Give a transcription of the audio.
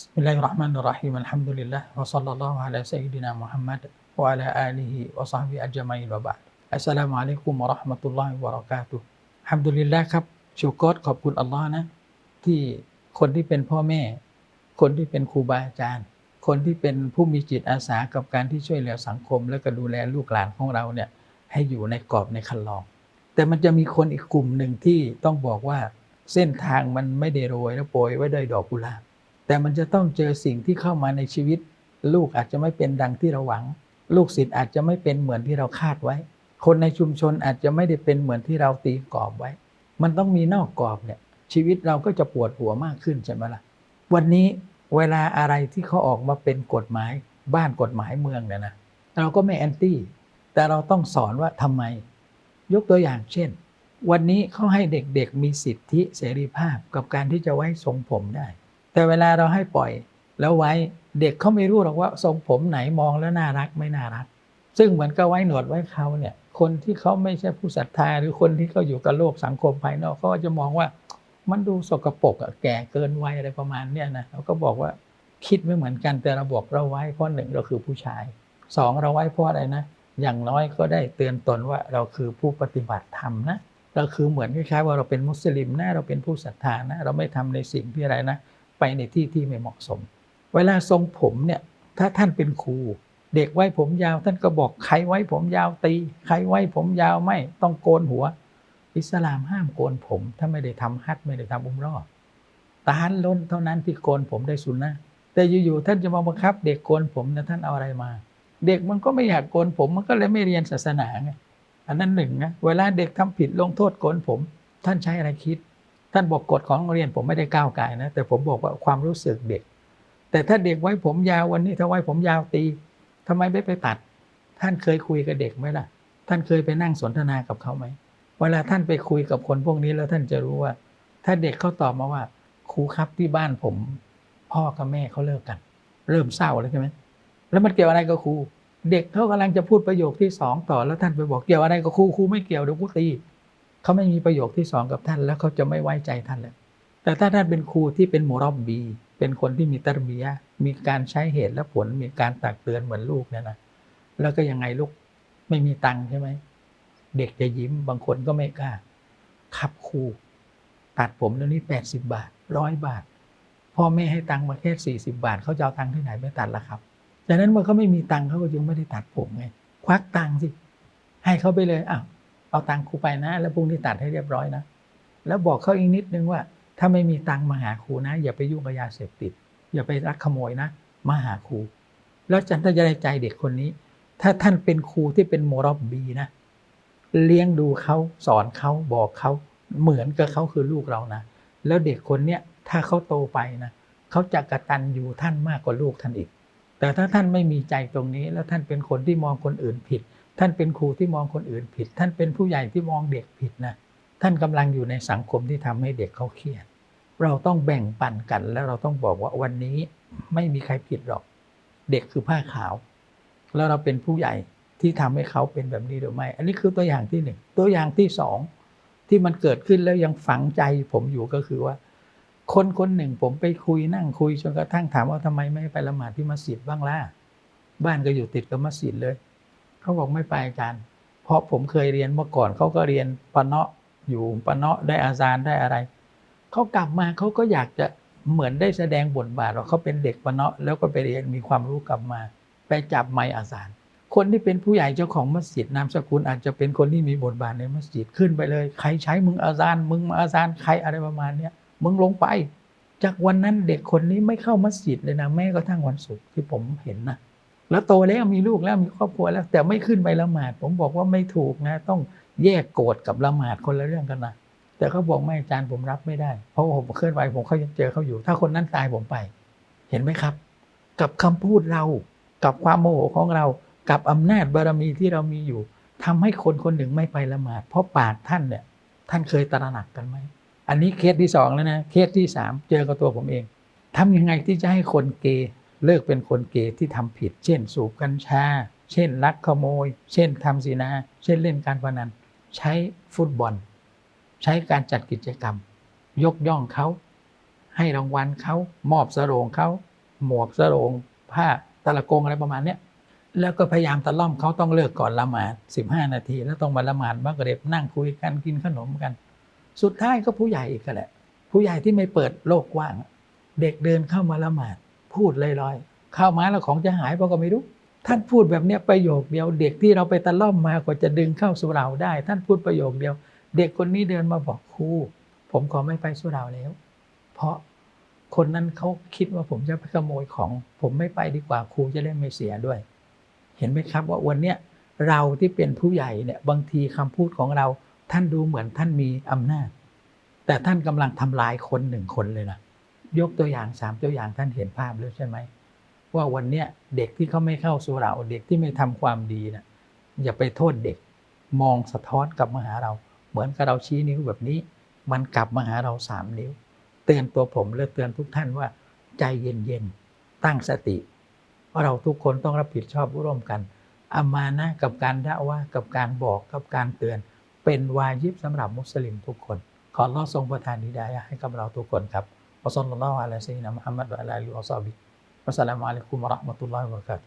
بسم الله الرحمن الرحيم الحمد لله وصلى الله على سيدنا محمد وعلى آله وصحبه أجمعين وبعد السلام عليكم ورحمة الله وبركاته ฮัมดุลิลละครับชูกรขอบคุณอัลลอฮ์นะ ที่คนที่เป็นพ่อแม่ คนที่เป็นครูบาอาจารย์ คนที่เป็นผู้มีจิตอาสากับการที่ช่วยเหลือสังคม และก็ดูแลลูกหลานของเราเนี่ยให้อยู่ในกรอบในคันลอง แต่มันจะมีคนอีกกลุ่มหนึ่งที่ต้องบอกว่าเส้นทางมันไม่ได้โรยและโปรยไว้ด้วยดอกกุหลาบ แต่มันจะต้องเจอสิ่งที่เข้ามาในชีวิต ลูกอาจจะไม่เป็นดังที่เราหวัง ลูกศิษย์อาจจะไม่เป็นเหมือนที่เราคาดไว้ คนในชุมชนอาจจะไม่ได้เป็นเหมือนที่เราตีกรอบไว้ มันต้องมีนอกกรอบเนี่ยชีวิตเราก็จะปวดหัวมากขึ้นใช่ไหมล่ะวันนี้เวลาอะไรที่เขาออกมาเป็นกฎหมายบ้านกฎหมายเมืองเนี่ยนะเราก็ไม่แอนตี้แต่เราต้องสอนว่าทำไม ยกตัวอย่างเช่น วันนี้เขาให้เด็กๆมีสิทธิเสรีภาพกับการที่จะไว้ทรงผมได้ แต่เวลาเราให้ปล่อยแล้วไว้เด็กเขาไม่รู้หรอกว่าทรงผมไหนมองแล้วน่ารักไม่น่ารัก ซึ่งเหมือนกับไว้หนวดไว้เขาเนี่ย คนที่เขาไม่ใช่ผู้ศรัทธา หรือคนที่เขาอยู่กับโลกสังคมภายนอกเขาจะมองว่ามันดูสกปรกอะแก่เกินวัยอะไรประมาณเนี้ยนะเราก็บอกว่าคิดไม่เหมือนกันแต่เราบอกเราไว้เพราะหนึ่งเราคือผู้ชายสองเราไว้เพราะอะไรนะอย่างน้อยก็ได้เตือนตนว่าเราคือผู้ปฏิบัติธรรมนะเราคือเหมือนคล้ายๆว่าเราเป็นมุสลิมนะเราเป็นผู้ศรัทธานะเราไม่ทำในสิ่งที่อะไรนะ ไปในที่ที่ไม่เหมาะสม เวลาทรงผมเนี่ยถ้าท่านเป็นครู เด็กไว้ผมยาว ท่านก็บอกใครไว้ผมยาวตีใครไว้ผมยาวไม่ต้องโกนหัว อิสลามห้ามโกนผม ถ้าไม่ได้ทำฮัจญ์ไม่ได้ทำอุมรอตาหันล้นเท่านั้นที่โกนผมได้สุนนะแต่อยู่ๆท่านจะมาบังคับ เด็กโกนผมนะท่านเอาอะไรมา เด็กมันก็ไม่อยากโกนผมมันก็เลยไม่เรียนศาสนาไงอันนั้นหนึ่งนะเวลาเด็กทำผิดลงโทษโกนผม ท่านใช้อะไรคิด ท่านบอกกฎของโรงเรียนผมไม่ได้ก้าวไก่นะ แต่ผมบอกว่าความรู้สึกเด็ก แต่ถ้าเด็กไว้ผมยาววันนี้ถ้าไว้ผมยาวตีทำไมไม่ไปตัด ท่านเคยคุยกับเด็กไหมล่ะ ท่านเคยไปนั่งสนทนากับเขาไหมเวลาท่านไปคุยกับคนพวกนี้แล้วท่านจะรู้ว่า ถ้าเด็กเขาตอบมาว่า ครูครับที่บ้านผม พ่อกับแม่เขาเลิกกัน เริ่มเศร้าแล้วใช่ไหมแล้วมันเกี่ยวอะไรกับครู เด็กเขากำลังจะพูดประโยคที่สองต่อแล้วท่านไปบอกเกี่ยวอะไรกับครูครูไม่เกี่ยวเดี๋ยวกูตี เขาไม่มีประโยคที่สองกับท่านแล้วเขาจะไม่ไว้ใจท่านแล้วแต่ถ้าท่านเป็นครูที่เป็นโมรอบบี เป็นคนที่มีตรบียะมีการใช้เหตุและผล มีการตักเตือนเหมือนลูกเนี่ยนะแล้วก็ยังไงลูกไม่มีตังค์ใช่ไหมเด็กจะยิ้มบางคนก็ไม่กล้าขับครูตัดผมเดี๋ยวนี้แปดสิบาทร้อยบาทพ่อแม่ให้ตังค์มาแค่สี่สิบาทเขาจะเอาตังค์ที่ไหนไปตัดล่ะครับดังนั้นเมื่อเขาไม่มีตังค์เขาก็ยังไม่ได้ตัดผมไงควักตังค์สิให้เขาไปเลยอ้าว เอาตังครูไปนะ แล้วพรุ่งนี้ตัดให้เรียบร้อยนะ แล้วบอกเขาอีกนิดนึงว่า ถ้าไม่มีตังมาหาครูนะ อย่าไปยุ่งกับยาเสพติด อย่าไปรักขโมยนะ มาหาครู แล้วจันท่านจะได้ใจเด็กคนนี้ ถ้าท่านเป็นครูที่เป็นโมรอบบีนะ เลี้ยงดูเขาสอนเขาบอกเขาเหมือนกับเขาคือลูกเรานะ แล้วเด็กคนเนี้ยถ้าเขาโตไปนะเขาจะกระตันอยู่ท่านมากกว่าลูกท่านอีก แต่ถ้าท่านไม่มีใจตรงนี้ แล้วท่านเป็นคนที่มองคนอื่นผิด ท่านเป็นครูที่มองคนอื่นผิด ท่านเป็นผู้ใหญ่ที่มองเด็กผิดนะท่านกำลังอยู่ในสังคมที่ทำให้เด็กเขาเครียด เราต้องแบ่งปันกันแล้วเราต้องบอกว่าวันนี้ไม่มีใครผิดหรอก เด็กคือผ้าขาว แล้วเราเป็นผู้ใหญ่ที่ทำให้เขาเป็นแบบนี้หรือไม่ อันนี้คือตัวอย่างที่หนึ่งตัวอย่างที่สองที่มันเกิดขึ้นแล้วยังฝังใจผมอยู่ก็คือว่า คนคนหนึ่งผมไปคุยนั่งคุยจนกระทั่งถามว่าทำไมไม่ไปละหมาดที่มัสยิดบ้างล่ะบ้านก็อยู่ติดกับมัสยิดเลย เขาบอกไม่ไปอาจารย์ เพราะผมเคยเรียนเมื่อก่อนเขาก็เรียนปะเนาะอยู่ปะเนาะได้อาจารย์ได้อะไรเขากลับมาเขาก็อยากจะเหมือนได้แสดงบทบาทว่าเขาเป็นเด็กปะเนาะแล้วก็ไปเรียนมีความรู้กลับมา ไปจับไม้อาจารย์คนที่เป็นผู้ใหญ่เจ้าของมัสยิดนามสกุลอาจจะเป็นคนที่มีบทบาทในมัสยิดขึ้นไปเลย ใครใช้มึงอาจารย์มึงมาอาจารย์ใครอะไรประมาณเนี้ยมึงลงไป จากวันนั้นเด็กคนนี้ไม่เข้ามัสยิดเลยนะแม้กระทั่งวันศุกร์ที่ผมเห็นนะ แล้วโตแล้วมีลูกแล้วมีครอบครัวแล้ว แต่ไม่ขึ้นไปละหมาด ผมบอกว่าไม่ถูกนะ ต้องแยกโกรธกับละหมาดคนละเรื่องกันนะแต่เขาบอกไม่อาจารย์ผมรับไม่ได้ เพราะผมเคลื่อนไหวผมเขายังเจอเขาอยู่ ถ้าคนนั้นตายผมไป เห็นไหมครับ กับคำพูดเรากับความโมโหของเรากับอำนาจบารมีที่เรามีอยู่ทำให้คนคนหนึ่งไม่ไปละหมาด เพราะปากท่านเนี่ยท่านเคยตระหนักกันไหมอันนี้เคสที่สองแล้วนะเคสที่สามเจอกับตัวผมเองทำยังไงที่จะให้คนเกย เลิกเป็นคนเกย์ที่ทำผิด เช่น สูบกัญชา เช่นลักขโมย เช่นทำศีนา เช่นเล่นการพนัน ใช้ฟุตบอล ใช้การจัดกิจกรรม ยกย่องเขา ให้รางวัลเขามอบสโรงเขาหมวกสโรงผ้าตะละกงอะไรประมาณเนี้ยแล้วก็พยายามตะล่อมเขาต้องเลิกก่อนละหมาดสิบห้านาที แล้วต้องมาละหมาดบักเร็บนั่งคุยกันกินขนมกัน สุดท้ายก็ผู้ใหญ่อีกแหละ ผู้ใหญ่ที่ไม่เปิดโลกกว้าง เด็กเดินเข้ามาละหมาด พูดลอยๆข้าวไมาแล้วของจะหายเพราะก็ไม่รู้ ท่านพูดแบบนี้ประโยคเดียว เด็กที่เราไปตะล่อมมากว่าจะดึงเข้าสู่เราได้ ท่านพูดประโยคเดียว เด็กคนนี้เดินมาบอกครูผมขอไม่ไปสู่เราแล้ว เพราะคนนั้นเขาคิดว่าผมจะไปขโมยของ ผมไม่ไปดีกว่าครูจะได้ไม่เสียด้วย เห็นไหมครับว่าวันเนี้ยเราที่เป็นผู้ใหญ่เนี่ยบางทีคำพูดของเรา ท่านดูเหมือนท่านมีอำนาจ แต่ท่านกำลังทำลายคนหนึ่งคนเลยนะ ยกตัวอย่างสามตัวอย่างท่านเห็นภาพแล้วใช่ไหมว่าวันเนี้ยเด็กที่เขาไม่เข้าสู่เราเด็กที่ไม่ทำความดีนะอย่าไปโทษเด็ก มองสะท้อนกลับมาหาเรา เหมือนกับเราชี้นิ้วแบบนี้ มันกลับมาหาเราสามนิ้ว เตือนตัวผมและเตือนทุกท่านว่า ใจเย็นๆตั้งสติว่าเราทุกคนต้องรับผิดชอบร่วมกันอามานะกับการด่าว่ากับการบอกกับการเตือน เป็นวาญิบสำหรับมุสลิมทุกคน ขออัลลอทรงประทานฮิดายให้กับเราทุกคนครับ วะซัลลัลลอฮุอะลัย